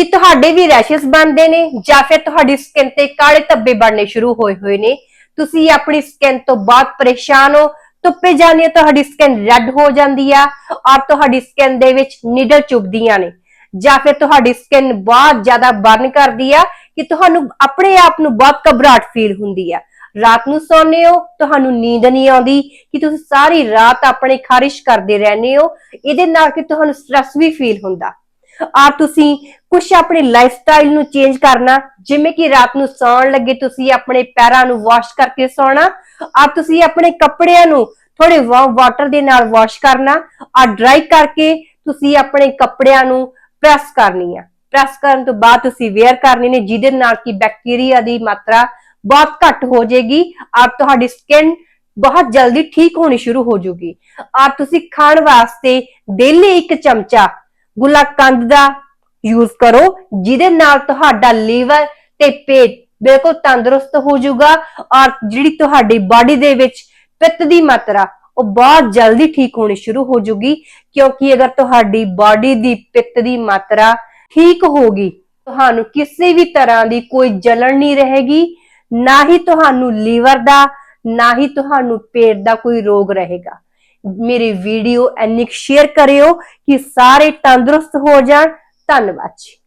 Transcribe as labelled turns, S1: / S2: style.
S1: ਕਿ ਤੁਹਾਡੇ ਵੀ ਰੈਸ਼ਸ ਬਣਦੇ ਨੇ ਜਾਂ ਫਿਰ ਤੁਹਾਡੀ ਸਕਿਨ ਤੇ ਕਾਲੇ ਧੱਬੇ ਬਣਨੇ ਸ਼ੁਰੂ ਹੋਏ ਹੋਏ ਨੇ। ਤੁਸੀਂ ਆਪਣੀ ਸਕਿਨ ਤੋਂ ਬਹੁਤ ਪਰੇਸ਼ਾਨ ਹੋ, ਧੁੱਪੇ ਜਾਂਦੀ ਹੈ, ਤੁਹਾਡੀ ਸਕਿਨ ਰੈੱਡ ਹੋ ਜਾਂਦੀ ਆ, ਔਰ ਤੁਹਾਡੀ ਸਕਿਨ ਦੇ ਵਿੱਚ ਨੀਡਲ ਚੁਭਦੀਆਂ ਨੇ। ਜਾਂ ਫਿਰ ਤੁਹਾਡੀ ਸਕਿਨ ਬਹੁਤ ਜ਼ਿਆਦਾ ਬਰਨ ਕਰਦੀ ਆ, ਕਿ ਤੁਹਾਨੂੰ ਆਪਣੇ ਆਪ ਨੂੰ ਬਹੁਤ ਘਬਰਾਹਟ ਫੀਲ ਹੁੰਦੀ ਆ। ਰਾਤ ਨੂੰ ਸੌਂਦੇ ਹੋ, ਤੁਹਾਨੂੰ ਨੀਂਦ ਨਹੀਂ ਆਉਂਦੀ, ਕਿ ਤੁਸੀਂ ਸਾਰੀ ਰਾਤ ਆਪਣੇ ਖਾਰਿਸ਼ ਕਰਦੇ ਰਹਿੰਦੇ ਹੋ। ਇਹਦੇ ਨਾਲ ਕਿ ਤੁਹਾਨੂੰ ਸਟ੍ਰੈਸ ਵੀ ਫੀਲ ਹੁੰਦਾ। ਆ ਤੁਸੀਂ ਕੁਝ ਆਪਣੇ ਲਾਈਫ ਸਟਾਈਲ ਨੂੰ ਚੇਂਜ ਕਰਨਾ, ਜਿਵੇਂ ਕਿ ਰਾਤ ਨੂੰ ਸੌਣ ਲੱਗੇ ਤੁਸੀਂ ਆਪਣੇ ਪੈਰਾਂ ਨੂੰ ਵਾਸ਼ ਕਰਕੇ ਸੌਣਾ ਆ ਤੁਸੀਂ ਆਪਣੇ ਕੱਪੜਿਆਂ ਨੂੰ ਥੋੜੇ ਵਾਟਰ ਦੇ ਨਾਲ ਵਾਸ਼ ਕਰਨਾ ਆ ਡਰਾਈ ਕਰਕੇ ਤੁਸੀਂ ਆਪਣੇ ਕੱਪੜਿਆਂ ਨੂੰ ਪ੍ਰੈਸ ਕਰਨੀ ਆ। ਪ੍ਰੈਸ ਕਰਨ ਤੋਂ ਬਾਅਦ ਤੁਸੀਂ ਵੇਅਰ ਕਰਨੀ ਨੇ, ਜਿਹਦੇ ਨਾਲ ਕਿ ਬੈਕਟੀਰੀਆ ਦੀ ਮਾਤਰਾ ਬਹੁਤ ਘੱਟ ਹੋ ਜਾਏਗੀ ਔਰ ਤੁਹਾਡੀ ਸਕਿਨ ਬਹੁਤ ਜਲਦੀ ਠੀਕ ਹੋਣੀ ਸ਼ੁਰੂ ਹੋ ਜਾਊਗੀ। ਔਰ ਤੁਸੀਂ ਖਾਣ ਵਾਸਤੇ ਡੇਲੀ ਇੱਕ ਚਮਚਾ ਗੁਲਾਕੰਦ ਦਾ ਯੂਜ਼ ਕਰੋ, ਜਿਹਦੇ ਨਾਲ ਤੁਹਾਡਾ ਲੀਵਰ ਤੇ ਪੇਟ ਬਿਲਕੁਲ ਤੰਦਰੁਸਤ ਹੋ ਜਾਊਗਾ ਔਰ ਜਿਹੜੀ ਤੁਹਾਡੀ ਬਾਡੀ ਦੇ ਵਿੱਚ ਪਿੱਤ ਦੀ ਮਾਤਰਾ, ਉਹ ਬਹੁਤ ਜਲਦੀ ਠੀਕ ਹੋਣੀ ਸ਼ੁਰੂ ਹੋ ਜਾਊਗੀ, ਕਿਉਂਕਿ ਅਗਰ ਤੁਹਾਡੀ ਬਾਡੀ ਦੀ ਪਿੱਤ ਦੀ ਮਾਤਰਾ ਠੀਕ ਹੋਗੀ ਤੁਹਾਨੂੰ ਕਿਸੇ ਵੀ ਤਰ੍ਹਾਂ ਦੀ ਕੋਈ ਜਲਣ ਨਹੀਂ ਰਹੇਗੀ, ਨਾ ਹੀ ਤੁਹਾਨੂੰ ਲੀਵਰ ਦਾ, ਨਾ ਹੀ ਤੁਹਾਨੂੰ ਪੇਟ ਦਾ ਕੋਈ ਰੋਗ ਰਹੇਗਾ। ਮੇਰੀ ਵੀਡੀਓ ਐਨਿਕ ਸ਼ੇਅਰ ਕਰਿਓ ਕਿ ਸਾਰੇ ਤੰਦਰੁਸਤ ਹੋ ਜਾਣ। ਧੰਨਵਾਦ ਜੀ।